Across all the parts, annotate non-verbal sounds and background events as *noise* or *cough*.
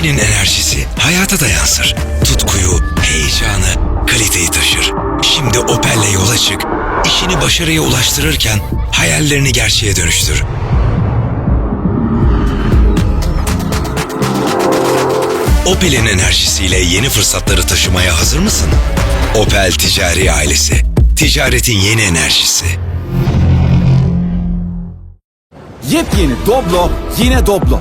İşinin enerjisi hayata da yansır. Tutkuyu, heyecanı, kaliteyi taşır. Şimdi Opel'le yola çık. İşini başarıya ulaştırırken hayallerini gerçeğe dönüştür. Opel'in enerjisiyle yeni fırsatları taşımaya hazır mısın? Opel Ticari Ailesi. Ticaretin yeni enerjisi. Yepyeni Doblo yine Doblo.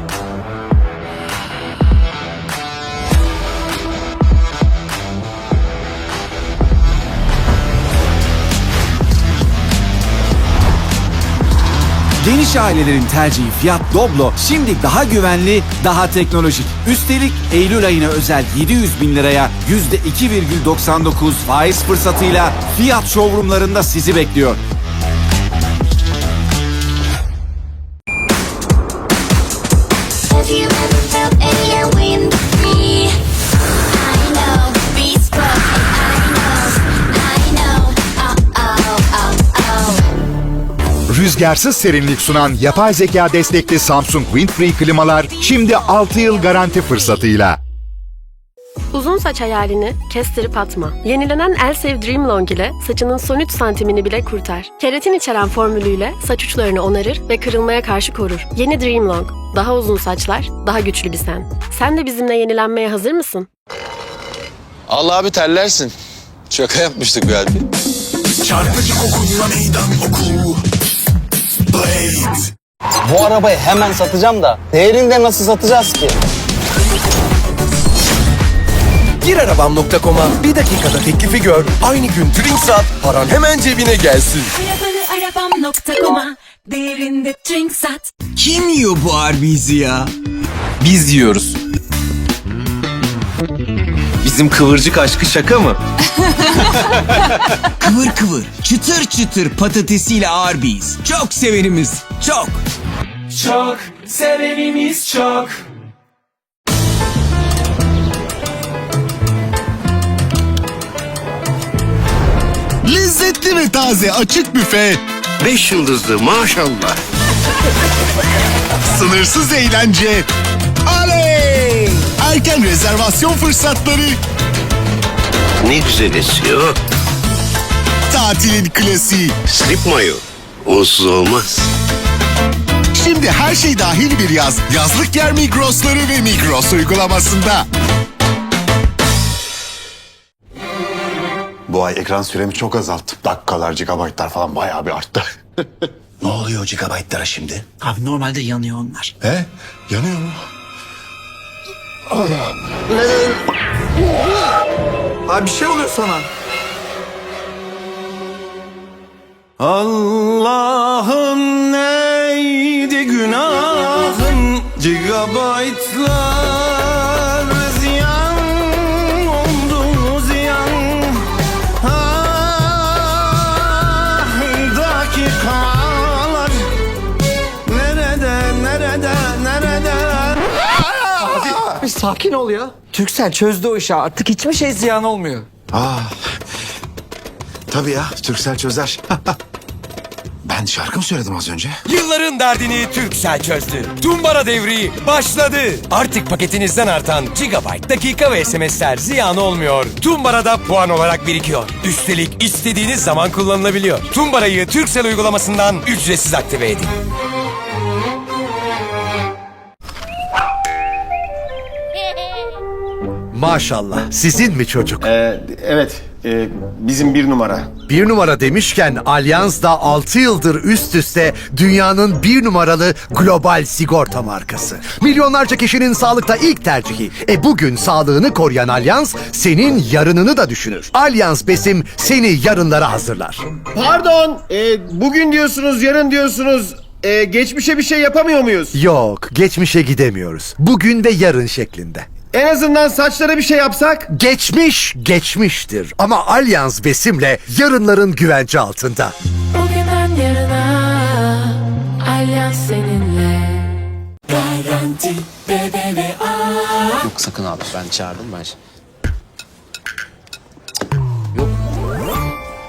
Geniş ailelerin tercihi Fiat Doblo şimdi daha güvenli, daha teknolojik. Üstelik Eylül ayına özel 700 bin liraya %2,99 faiz fırsatıyla Fiat showroomlarında sizi bekliyor. Rüzgarsız serinlik sunan yapay zeka destekli Samsung Windfree klimalar şimdi 6 yıl garanti fırsatıyla. Uzun saç hayalini kestirip atma. Yenilenen Elsev Dream Long ile saçının son 3 santimini bile kurtar. Keratin içeren formülüyle saç uçlarını onarır ve kırılmaya karşı korur. Yeni Dream Long. Daha uzun saçlar, daha güçlü bir sen. Sen de bizimle yenilenmeye hazır mısın? Allah abi terlersin. Şaka yapmıştık galiba. Çarpıcı kokunla meydan oku. Blade. Bu arabayı hemen satacağım da değerini de nasıl satacağız ki? Gir arabam.com'a bir dakikada teklifi gör. Aynı gün drink sat, paran hemen cebine gelsin. Arabanı arabam.com'a değerinde drink sat. Kim yiyor bu Arby's'i ya? Biz yiyoruz. Bizim kıvırcık aşkı şaka mı? *laughs* Kıvır kıvır, çıtır çıtır patatesiyle Arby's. Çok severimiz, çok. Çok, sevenimiz çok. Lezzetli ve taze açık büfe. Beş yıldızlı maşallah. *laughs* Sınırsız eğlence. Aley! Erken rezervasyon fırsatları. Ne güzel esiyor. Tatilin klasiği. Slip mayo. Onsuz olmaz. Şimdi her şey dahil bir yaz. Yazlık yer Migros'ları ve Migros uygulamasında. Bu ay ekran süremi çok azalttım. Dakikalar, gigabaytlar falan bayağı bir arttı. *laughs* Ne oluyor gigabaytlara şimdi? Abi normalde yanıyor onlar. He? Yanıyor mu? Abi bir şey oluyor sana. Allah'ım neydi günahım Gigabaytlar Bir sakin ol ya. Türksel çözdü o işi artık hiçbir şey ziyan olmuyor. Ah. Tabii ya, Türksel çözer. *laughs* ben şarkı mı söyledim az önce? Yılların derdini Türksel çözdü. Tumbara devri başladı. Artık paketinizden artan gigabyte, dakika ve SMS'ler ziyan olmuyor. Tumbara'da puan olarak birikiyor. Üstelik istediğiniz zaman kullanılabiliyor. Tumbara'yı Türksel uygulamasından ücretsiz aktive edin. Maşallah sizin mi çocuk? evet, bizim bir numara. Bir numara demişken Allianz da 6 yıldır üst üste dünyanın bir numaralı global sigorta markası. Milyonlarca kişinin sağlıkta ilk tercihi. E bugün sağlığını koruyan Allianz senin yarınını da düşünür. Allianz Besim seni yarınlara hazırlar. Pardon, bugün diyorsunuz, yarın diyorsunuz. geçmişe bir şey yapamıyor muyuz? Yok, geçmişe gidemiyoruz. Bugün ve yarın şeklinde. En azından saçlara bir şey yapsak. Geçmiş geçmiştir ama Allianz Besim'le yarınların güvence altında. Bugünden yarına Alyans seninle. Garanti BBVA. Yok sakın abi ben çağırdım ben. Yok.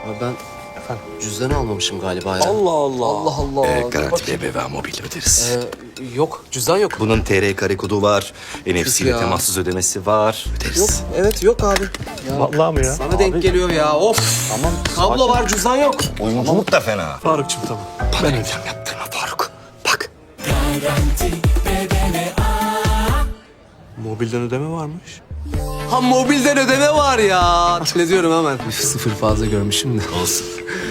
Abi ben efendim. Cüzdanı almamışım galiba ya. Allah Allah. Allah Allah. Ee, garanti. BBVA mobil öderiz. Ee, yok cüzdan yok. Bunun TR kare kodu var. NFC ile ya. temassız ödemesi var. Yok Öderiz. evet yok abi. Ya, Vallahi mi ya? Sana denk geliyor ya of. Tamam. Kablo var cüzdan yok. Oyunculuk da fena. Faruk'cum tamam. Ben reklam yaptırma Faruk. Bak. Mobilden ödeme varmış. Ha mobilden ödeme var ya. Ne diyorum hemen. Sıfır fazla görmüşüm de. Olsun.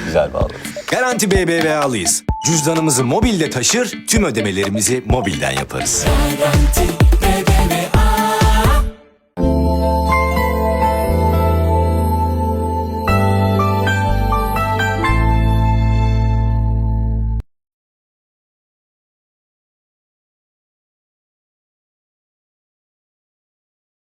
Güzel bağlı. Garanti BBVA'lıyız. Cüzdanımızı mobilde taşır, tüm ödemelerimizi mobilden yaparız.